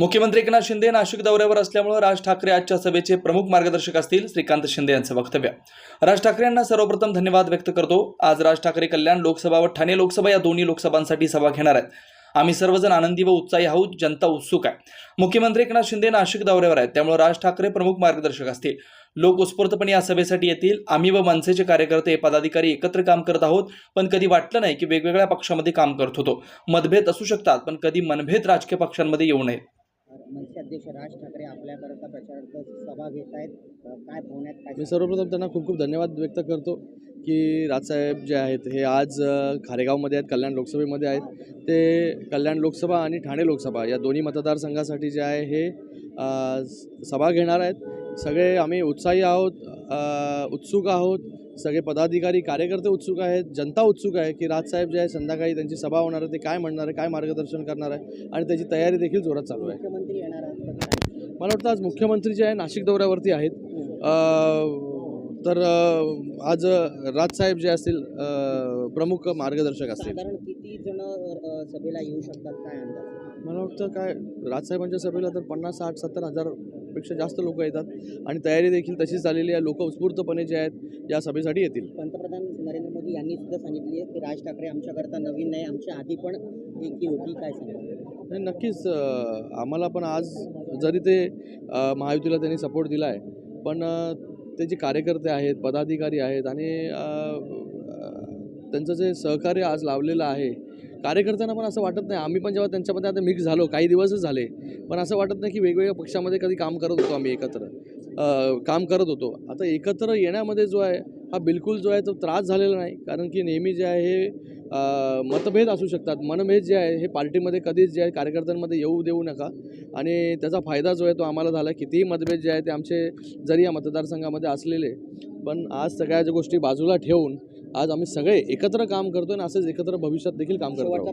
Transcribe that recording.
मुख्यमंत्री एकनाथ शिंदे नाशिक दौऱ्यावर असल्यामुळे राज ठाकरे आजच्या सभेचे प्रमुख मार्गदर्शक असतील श्रीकांत शिंदे यांचं वक्तव्य. राज ठाकरे यांना सर्वप्रथम धन्यवाद व्यक्त करतो. आज राज ठाकरे कल्याण लोकसभा व ठाणे लोकसभा या दोन्ही लोकसभांसाठी सभा घेणार आहेत. आम्ही सर्वजण आनंदी व उत्साही आहोत. जनता उत्सुक आहे. मुख्यमंत्री एकनाथ शिंदे नाशिक दौऱ्यावर आहेत. त्यामुळे राज ठाकरे प्रमुख मार्गदर्शक असतील. लोक उत्स्फूर्तपणे या सभेसाठी येतील. आम्ही व मनसेचे कार्यकर्ते पदाधिकारी एकत्र काम करत आहोत. पण कधी वाटलं नाही की वेगवेगळ्या पक्षामध्ये काम करत होतो. मतभेद असू शकतात पण कधी मनभेद राजकीय पक्षांमध्ये येऊ नये. मनसे अध्यक्ष राज ठाकरे आपल्याकरता प्रचारार्थ सभा घेत आहेत. काय होण्यात काय मी सर्वप्रथम त्यांना खूप खूप धन्यवाद व्यक्त करतो की राजसाहेब जे आहेत हे आज खारेगावमध्ये आहेत कल्याण लोकसभेमध्ये आहेत. ते कल्याण लोकसभा आणि ठाणे लोकसभा या दोन्ही मतदारसंघासाठी जे आहे हे सभा घेणार आहेत. सगळे आम्ही उत्साही आहोत. उत्सुक आहोत. सगळे पदाधिकारी कार्यकर्ते उत्सुक आहेत. जनता उत्सुक आहे की राजसाहेब जे आहे संध्याकाळी त्यांची सभा होणार आहे. ते काय म्हणणार आहे? काय मार्गदर्शन करणार आहे? आणि त्याची तयारी देखील जोरात चालू आहे? मला वाटतं आज मुख्यमंत्री जे आहे नाशिक दौऱ्यावरती आहेत. तर आज राजसाहेब जे असतील प्रमुख मार्गदर्शक असतील. सभेला येऊ शकतात? काय मला वाटतं काय राजसाहेबांच्या सभेला तर पन्नास साठ सत्तर हजारपेक्षा जास्त लोक येतात. आणि तयारी देखील तशीच झालेली आहे. लोक उत्स्फूर्तपणे जे आहेत या सभेसाठी येतील. पंतप्रधान नरेंद्र मोदी यांनी सुद्धा सांगितली आहे की राज ठाकरे आमच्याकरता नवीन नाही आमच्या आधी पण एकी होती. काय आणि नक्कीच आम्हाला पण आज जरी ते महायुतीला त्यांनी सपोर्ट दिला आहे पण ते जे कार्यकर्ते आहेत पदाधिकारी आहेत आणि त्यांचं जे सहकार्य आज लावलेलं आहे कार्यकर्त्यांना पण असं वाटत नाही. आम्ही पण जेव्हा त्यांच्यामध्ये आता मिक्स झालो काही दिवसच झाले पण असं वाटत नाही की वेगवेगळ्या पक्षामध्ये कधी काम करत होतो आम्ही एकत्र. काम करत होतो. आता एकत्र येण्यामध्ये जो आहे हा बिलकुल जो आहे तो त्रास झालेला नाही. कारण की नेहमी जे आहे मतभेद असू शकतात. मनभेद जे आहे हे पार्टीमध्ये कधीच जे आहे कार्यकर्त्यांमध्ये येऊ देऊ नका. आणि त्याचा फायदा जो आहे तो आम्हाला झाला. कितीही मतभेद जे आहे ते आमचे जरी या मतदारसंघामध्ये असलेले पण आज सगळ्या ज्या गोष्टी बाजूला ठेवून आज आम्ही सगळे एकत्र काम करतो आणि असेच एकत्र भविष्यात देखील काम करतो